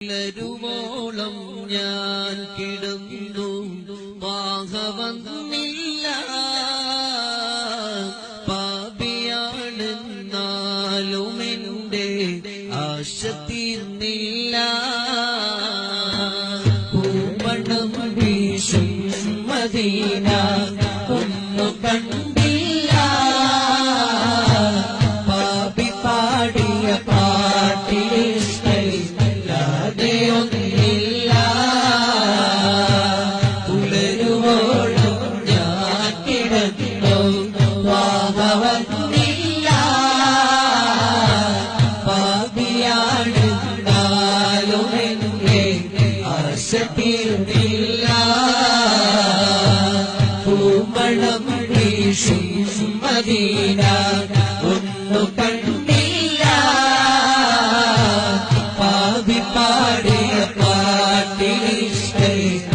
ലരുവോളം ഞാൻ കിടന്നു. വാഹവന്നില്ല പാപിയാണെന്നാലും എന്റെ ആശ തീർന്നില്ല. പൂമണം വീശും മദീന ഒന്നു കണ്ടില്ല. ആശ തീർന്നില്ല പൂമണം വീശും മദീന ഒന്നു കണ്ടില്ല പാവി പാടിയ പാട്ടില്ലാതെയൊന്നില്ല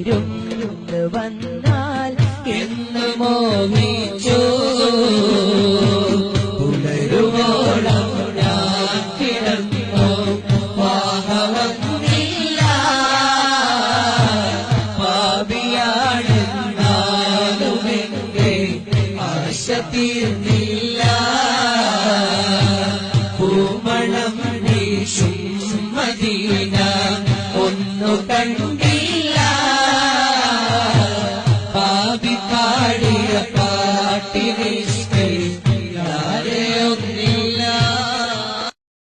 വിരുന്ന് വന്നാൽ എന്ന് മോഹിച്ചു. തീർന്നില്ല.